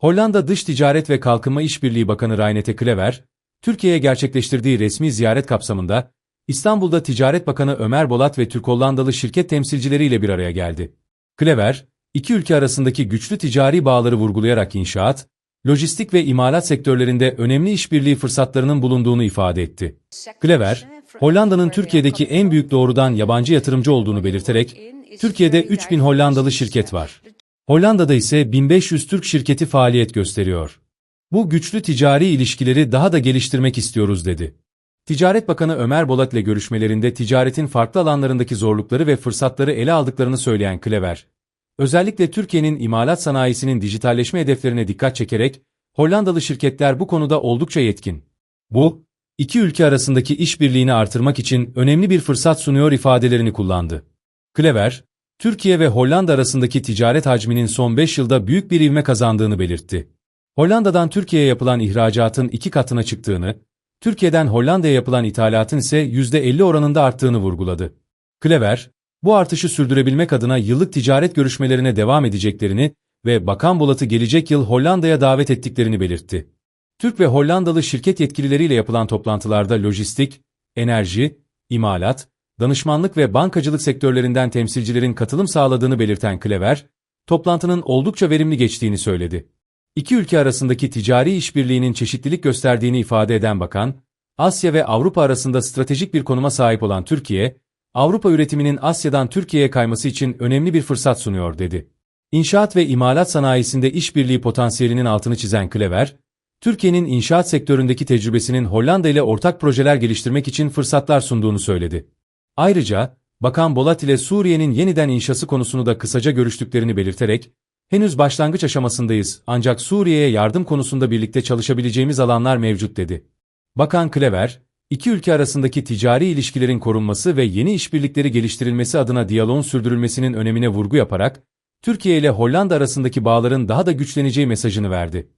Hollanda Dış Ticaret ve Kalkınma İşbirliği Bakanı Reinete Klever, Türkiye'ye gerçekleştirdiği resmi ziyaret kapsamında, İstanbul'da Ticaret Bakanı Ömer Bolat ve Türk-Hollandalı şirket temsilcileriyle bir araya geldi. Klever, iki ülke arasındaki güçlü ticari bağları vurgulayarak inşaat, lojistik ve imalat sektörlerinde önemli işbirliği fırsatlarının bulunduğunu ifade etti. Klever, Hollanda'nın Türkiye'deki en büyük doğrudan yabancı yatırımcı olduğunu belirterek, Türkiye'de 3000 Hollandalı şirket var. Hollanda'da ise 1500 Türk şirketi faaliyet gösteriyor. Bu güçlü ticari ilişkileri daha da geliştirmek istiyoruz dedi. Ticaret Bakanı Ömer Bolat ile görüşmelerinde ticaretin farklı alanlarındaki zorlukları ve fırsatları ele aldıklarını söyleyen Klever, özellikle Türkiye'nin imalat sanayisinin dijitalleşme hedeflerine dikkat çekerek, Hollandalı şirketler bu konuda oldukça yetkin. Bu, iki ülke arasındaki işbirliğini artırmak için önemli bir fırsat sunuyor ifadelerini kullandı. Klever, Türkiye ve Hollanda arasındaki ticaret hacminin son 5 yılda büyük bir ivme kazandığını belirtti. Hollanda'dan Türkiye'ye yapılan ihracatın iki katına çıktığını, Türkiye'den Hollanda'ya yapılan ithalatın ise %50 oranında arttığını vurguladı. Klever, bu artışı sürdürebilmek adına yıllık ticaret görüşmelerine devam edeceklerini ve Bakan Bolat'ı gelecek yıl Hollanda'ya davet ettiklerini belirtti. Türk ve Hollandalı şirket yetkilileriyle yapılan toplantılarda lojistik, enerji, imalat, danışmanlık ve bankacılık sektörlerinden temsilcilerin katılım sağladığını belirten Klever, toplantının oldukça verimli geçtiğini söyledi. İki ülke arasındaki ticari işbirliğinin çeşitlilik gösterdiğini ifade eden bakan, Asya ve Avrupa arasında stratejik bir konuma sahip olan Türkiye, Avrupa üretiminin Asya'dan Türkiye'ye kayması için önemli bir fırsat sunuyor dedi. İnşaat ve imalat sanayisinde işbirliği potansiyelinin altını çizen Klever, Türkiye'nin inşaat sektöründeki tecrübesinin Hollanda ile ortak projeler geliştirmek için fırsatlar sunduğunu söyledi. Ayrıca, Bakan Bolat ile Suriye'nin yeniden inşası konusunu da kısaca görüştüklerini belirterek, henüz başlangıç aşamasındayız ancak Suriye'ye yardım konusunda birlikte çalışabileceğimiz alanlar mevcut dedi. Bakan Klever, iki ülke arasındaki ticari ilişkilerin korunması ve yeni işbirlikleri geliştirilmesi adına diyaloğun sürdürülmesinin önemine vurgu yaparak, Türkiye ile Hollanda arasındaki bağların daha da güçleneceği mesajını verdi.